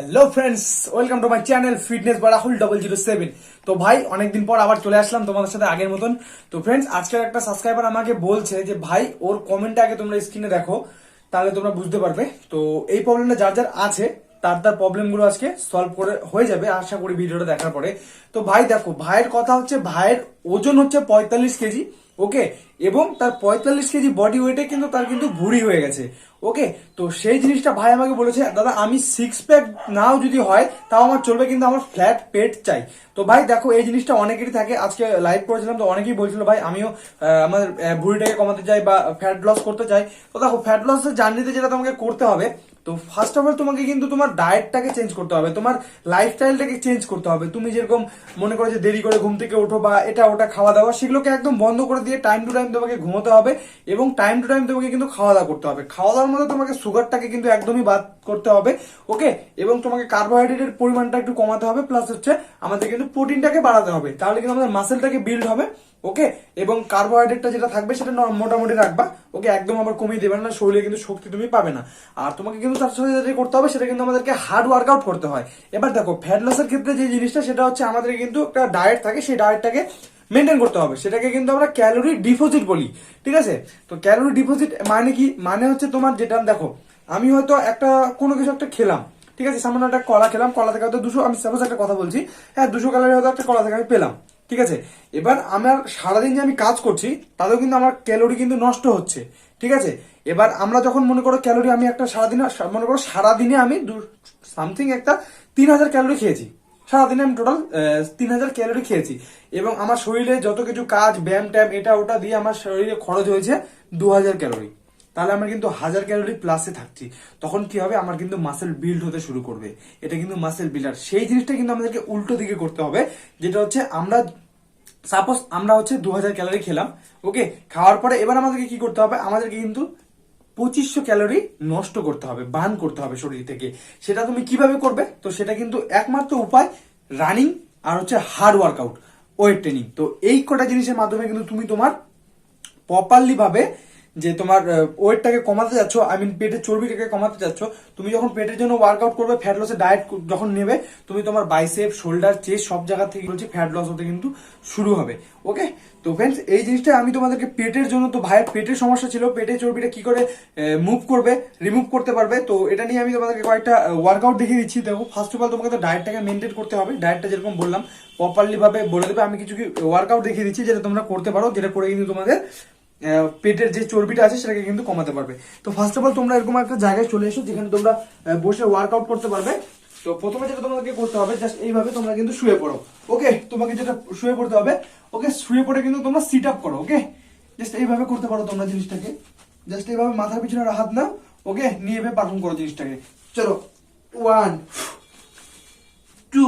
Hello friends welcome to my channel fitness বা Rahul double zero seven তো ভাই, অনেকদিন পর আবার চলে আসলাম তোমাদের সাথে আগের মতন। তো ফ্রেন্ডস আজকের একটা সাবস্ক্রাইবার আমাকে বলছে যে, ভাই, ওর কমেন্টটা আগে তোমরা স্ক্রিনে দেখো, তাহলে তোমরা বুঝতে পারবে। তো এই প্রবলেমটা যার যার আছে, তার তার প্রবলেমগুলো আজকে সলভ করে হয়ে যাবে, আশা করি ভিডিওটা দেখার পরে। তো ভাই, দেখো, ভাইয়ের কথা হচ্ছে, ভাইয়ের ওজন হচ্ছে পঁয়তাল্লিশ কেজি। ওকে এবং তার পঁয়তাল্লিশ কেজি বডি ওয়েটে কিন্তু তার কিন্তু ভুড়ি হয়ে গেছে। ওকে তো সেই জিনিসটা ভাই আমাকে বলেছে, দাদা, আমি সিক্স প্যাক নাও যদি হয়, তাও আমার চলবে কিন্তু আমার ফ্ল্যাট পেট চাই। তো ভাই দেখো, এই জিনিসটা অনেকেরই থাকে। আজকে লাইভ করেছিলাম তো অনেকেই বলছিল, ভাই, আমিও আমার ভুঁড়িটাকে কমাতে চাই বা ফ্যাট লস করতে চাই। তো দেখো ফ্যাট লসের জার্নিতে যেটা তোমাকে করতে হবে তো ফার্স্ট অফ অল তোমাকে কিন্তু তোমার ডায়েটটাকে চেঞ্জ করতে হবে, তোমার লাইফস্টাইলটাকে চেঞ্জ করতে হবে। তুমি যেরকম মনে করো যে দেরি করে ঘুম থেকে ওঠো বা এটা ওটা খাওয়া দাওয়া, সেগুলোকে একদম বন্ধ করে দিয়ে টাইম টু টাইম তোমাকে ঘুমোতে হবে এবং টাইম টু টাইম তোমাকে কিন্তু খাওয়া দাওয়া করতে হবে। খাওয়া দাওয়ার মধ্যে তোমাকে সুগারটাকে কিন্তু একদমই বাদ করতে হবে ওকে এবং তোমাকে কার্বোহাইড্রেটের পরিমাণটা একটু কমাতে হবে প্লাস হচ্ছে আমাদের কিন্তু প্রোটিনটাকে বাড়াতে হবে। তাহলে কিন্তু আমাদের মাসেলটাকে বিল্ড হবে। ওকে? এবং কার্বোহাইড্রেটটা যেটা থাকবে সেটা মোটামুটি রাখবা। ওকে, একদম আবার কমিয়ে দেবে না, শরীরে কিন্তু শক্তি তুমি পাবে না। আর তোমাকে কিন্তু তার সাথে যেটা করতে হবে, সেটা কিন্তু আমাদেরকে হার্ড ওয়ার্কআউট করতে হয়। এবার দেখো ফ্যাট লসের ক্ষেত্রে যে জিনিসটা, সেটা হচ্ছে আমাদের কিন্তু একটা ডায়েট থাকে, সেই ডায়েটটাকে মেনটেন করতে হবে। সেটাকে কিন্তু আমরা ক্যালোরি ডিপোজিট বলি, ঠিক আছে? তো ক্যালোরি ডিপোজিট মানে কি? মানে হচ্ছে তোমার যেটা, দেখো, আমি হয়তো একটা, কোনো কিছু একটা খেলাম, ঠিক আছে? সামান্য একটা কলা খেলাম, কলা থেকে হয়তো দুশো, আমি সাপোজ একটা কথা বলছি হ্যাঁ দুশো ক্যালোরি হয়তো একটা কলা থেকে আমি পেলাম। ঠিক আছে? এবার আমার সারাদিন যে আমি কাজ করছি, তাতেও কিন্তু আমার ক্যালোরি কিন্তু নষ্ট হচ্ছে। ঠিক আছে? এবার আমরা যখন মনে করো ক্যালোরি আমি একটা সারাদিনে, মনে করো সারাদিনে আমি সামথিং একটা তিন হাজার ক্যালোরি খেয়েছি। সারাদিনে আমি টোটাল তিন হাজার ক্যালোরি খেয়েছি। এবং আমার শরীরে যত কিছু কাজ ব্যায়াম ট্যাম এটা ওটা দিয়ে আমার শরীরে খরচ হয়েছে দু হাজার ক্যালোরি। তাহলে আমরা কিন্তু হাজার ক্যালোরি প্লাসে থাকছি। তখন কি হবে? আমার কিন্তু মাসেল বিল্ড হতে শুরু করবে। এটা কিন্তু মাসেল বিল্ডার সেই জিনিসটা কিন্তু আমাদেরকে উল্টো দিকে করতে হবে, যেটা হচ্ছে আমরা সাপোজ আমরা হচ্ছে দু হাজার ক্যালোরি খেলাম ওকে খাওয়ার পরে এবার আমাদেরকে কি করতে হবে? আমাদেরকে কিন্তু পঁচিশশো ক্যালোরি নষ্ট করতে হবে বার্ন করতে হবে শরীর থেকে। সেটা তুমি কীভাবে করবে? তো সেটা কিন্তু একমাত্র উপায় রানিং আর হচ্ছে হার্ড ওয়ার্কআউট ওয়েট ট্রেনিং তো এই কটা জিনিসের মাধ্যমে কিন্তু তুমি তোমার প্রপারলি ভাবে যে তোমার ওয়েটটাকে কমাতে যাচ্ছ আই মিন পেটের চর্বিটাকে কমাতে যাচ্ছ তুমি যখন পেটের জন্য ওয়ার্কআউট করবে ফ্যাট লসের ডায়েট যখন নেবে, তুমি তোমার বাইসেপ শোল্ডার চেস্ট সব জায়গা থেকে বলছি ফ্যাট লস হতে কিন্তু শুরু হবে ওকে তো ফ্রেন্ডস এই জিনিসটা আমি তোমাদেরকে পেটের জন্য, তো ভাইয়ের পেটের সমস্যা ছিল পেটের চর্বিটা কি করে মুভ করবে রিমুভ করতে পারবে, তো এটা নিয়ে আমি তোমাদেরকে কয়েকটা ওয়ার্কআউট দেখিয়ে দিচ্ছি। দেখো ফার্স্ট অফ অল তোমাকে তো ডায়েটটাকে মেনটেন করতে হবে ডায়েটটা যেরকম বললাম প্রপারলি ভাবে বলে দেবে, আমি কিছু ওয়ার্কআউট দেখিয়ে দিচ্ছি, যেটা তোমরা করতে পারো, যেটা করে কিন্তু তোমাদের পেটের যে চর্বিটা আছে সেটাকে কিন্তু কমাতে পারবে। তো ফার্স্ট অফ অল তোমরা এরকম একটা জায়গায় চলে এসো যেখানে তোমরা বসে ওয়ার্কআউট করতে পারবে। তো প্রথমে যেটা তোমাদেরকে করতে হবে জাস্ট এইভাবে তোমরা কিন্তু শুয়ে পড়ো ওকে তোমাকে যেটা শুয়ে পড়তে হবে ওকে শুয়ে পড়ে কিন্তু তোমরা সিট আপ করো ওকে জাস্ট এইভাবে করতে পারো তোমরা জিনিসটাকে। জাস্ট এইভাবে মাথার পিছনে হাত নাও ওকে নিয়ে এভাবে পারফর্ম করো জিনিসটাকে। চলো one two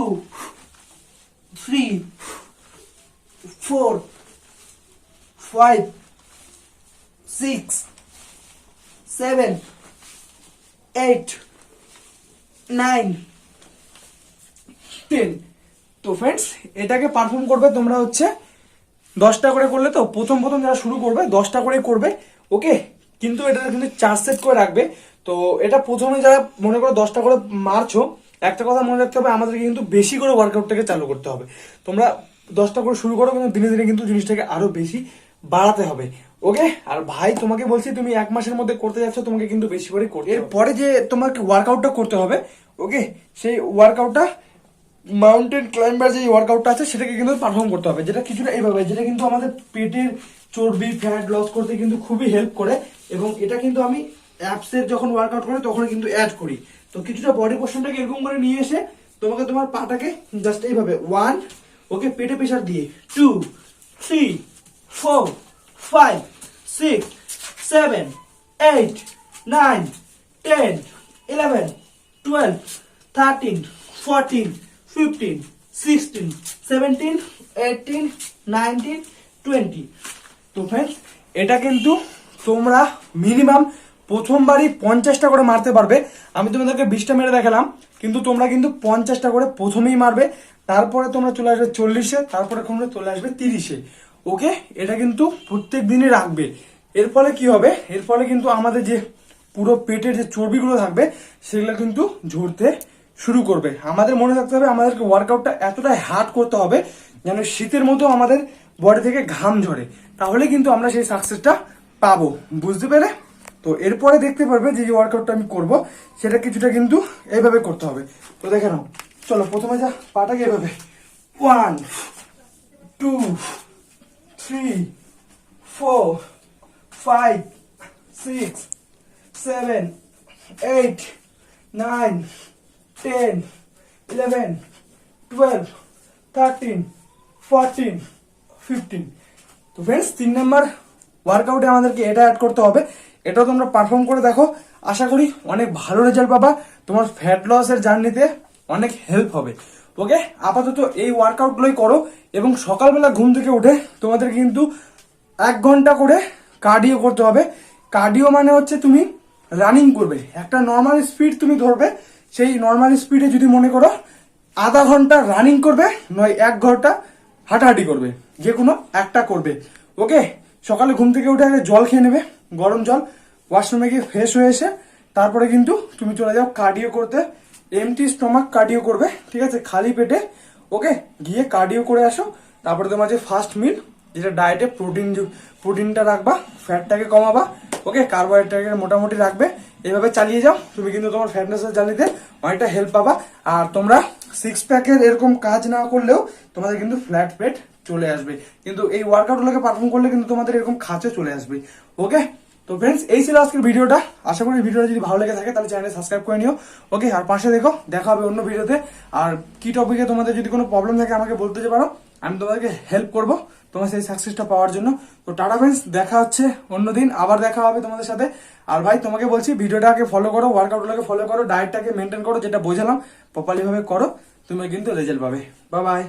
three four five six seven eight nine ten তো ফ্রেন্ডস এটাকে পারফর্ম করবে তোমরা হচ্ছে দশটা করে করলে তো প্রথম প্রথম যারা শুরু করবে, দশটা করে করবে ওকে কিন্তু এটা কিন্তু চার সেট করে রাখবে। তো এটা প্রথমে যারা মনে করো দশটা করে মারছো, একটা কথা মনে রাখতে হবে, আমাদেরকে কিন্তু বেশি করে ওয়ার্কআউটটাকে চালু করতে হবে। তোমরা দশটা করে শুরু করো, কিন্তু দিনে দিনে কিন্তু জিনিসটাকে আরও বেশি বাড়াতে হবে। ওকে? আর ভাই, তোমাকে বলছি, তুমি এক মাসের মধ্যে করতে যাচ্ছ, তোমাকে কিন্তু বেশি করে করতে এরপরে যে তোমাকে ওয়ার্কআউটটা করতে হবে, ওকে? সেই ওয়ার্কআউটটা মাউন্টেন ক্লাইম্বার যে ওয়ার্কআউটটা আছে, সেটাকে কিন্তু পারফর্ম করতে হবে। যেটা কিছুটা এইভাবে, যেটা কিন্তু আমাদের পেটের চর্বি ফ্যাট লস করতে কিন্তু খুবই হেল্প করে। এবং এটা কিন্তু আমি অ্যাপসের যখন ওয়ার্কআউট করি, তখন কিন্তু অ্যাড করি। তো কিছুটা বডি পোর্শনটাকে এরকম করে নিয়ে এসে, তোমাকে তোমার পাটাকে জাস্ট এইভাবে ওয়ান ওকে পেটে প্রেশার দিয়ে two three four five six seven eight nine ten eleven twelve thirteen fourteen fifteen sixteen seventeen eighteen nineteen twenty তো ফ্রেন্ডস এটা কিন্তু তোমরা মিনিমাম প্রথমবারই পঞ্চাশটা করে মারতে পারবে। আমি তোমাদেরকে বিশটা মেরে দেখালাম, কিন্তু তোমরা কিন্তু পঞ্চাশটা করে প্রথমেই মারবে। তারপরে তোমরা চলে আসবে চল্লিশে, তারপরে তোমরা চলে আসবে তিরিশে। ওকে, এটা কিন্তু প্রত্যেক দিনই রাখবে। এর ফলে কি হবে? এর ফলে কিন্তু আমাদের যে পুরো পেটের যে চর্বিগুলো থাকবে, সেগুলো কিন্তু ঝরতে শুরু করবে। আমাদের মনে রাখতে হবে, আমাদেরকে ওয়ার্কআউটটা এতটাই হার্ড করতে হবে, যেন শীতের মতো আমাদের বডি থেকে ঘাম ঝরে। তাহলে কিন্তু আমরা সেই সাকসেসটা পাবো। বুঝতে পেরে তো এরপরে দেখতে পারবে যে যে ওয়ার্কআউটটা আমি করব, সেটা কিছুটা কিন্তু এইভাবে করতে হবে। তো দেখে নাও। চলো, প্রথমে যা পাটাকে এভাবে। One two three four five six seven eight nine ten eleven twelve thirteen fourteen fifteen তো ফ্রেন্ডস তিন নাম্বার ওয়ার্কআউটে আমাদেরকে এটা অ্যাড করতে হবে। এটাও তোমরা পারফর্ম করে দেখো। আশা করি অনেক ভালো রেজাল্ট পাবা। তোমার ফ্যাট লসের জার্নিতে অনেক হেল্প হবে। ওকে, আপাতত এই ওয়ার্কআউটগুলোই করো এবং সকালবেলা ঘুম থেকে উঠে তোমাদের কিন্তু এক ঘণ্টা করে কার্ডিও করতে হবে। কার্ডিও মানে হচ্ছে তুমি রানিং করবে। একটা নর্মাল স্পিড তুমি ধরবে, সেই নর্মাল স্পিডে যদি মনে করো আধা ঘণ্টা রানিং করবে, নয় এক ঘণ্টা হাঁটাহাঁটি করবে, যে কোনো একটা করবে। ওকে, সকালে ঘুম থেকে উঠে আগে জল খেয়ে নেবে, গরম জল ওয়াশরুমে গিয়ে ফ্রেশ হয়ে এসে তারপরে কিন্তু তুমি চলে যাও কার্ডিও করতে। এমটি স্টমাক কার্ডিও করবে, ঠিক আছে? খালি পেটে, ওকে? গিয়ে কার্ডিও করে আসো। তারপরে তোমার যে ফার্স্ট মিল যেটা ডায়েটে প্রোটিন প্রোটিনটা রাখবা ফ্যাটটাকে কমাবা, ওকে? কার্বোহাইড্রেটটাকে মোটামুটি রাখবে। এভাবে চালিয়ে যাও। তুমি কিন্তু তোমার ফ্যাটনেসের জার্নিতে অনেকটা হেল্প পাবা। আর তোমরা সিক্স প্যাকের এরকম কাজ না করলেও তোমাদের কিন্তু ফ্ল্যাট পেট চলে আসবে। কিন্তু এই ওয়ার্কআউটগুলোকে পারফর্ম করলে কিন্তু তোমাদের এরকম খাঁচে চলে আসবে। ওকে? তো ফ্রেন্ডস এই ছিল আজকের ভিডিওটা। আশা করি ভিডিওটা যদি ভালো লেগে থাকে, তাহলে চ্যানেলে সাবস্ক্রাইব করে নিও। ওকে আর পাশে দেখো, দেখা হবে অন্য ভিডিওতে। আর কি টপিকে তোমাদের যদি কোনো প্রবলেম থাকে, আমাকে বলতে পারো। আমি তোমাদেরকে হেল্প করব তোমার সেই সাকসেসটা পাওয়ার জন্য। তো টাটা ফ্রেন্ডস দেখা হচ্ছে অন্যদিন আবার দেখা হবে তোমাদের সাথে। আর ভাই, তোমাকে বলছি, ভিডিওটাকে ফলো করো ওয়ার্কআউটগুলোকে ফলো করো ডায়েটটাকে মেনটেন করো, যেটা বোঝালাম। প্রপারলিভাবে করো, তুমি কিন্তু রেজাল্ট পাবে। Bye bye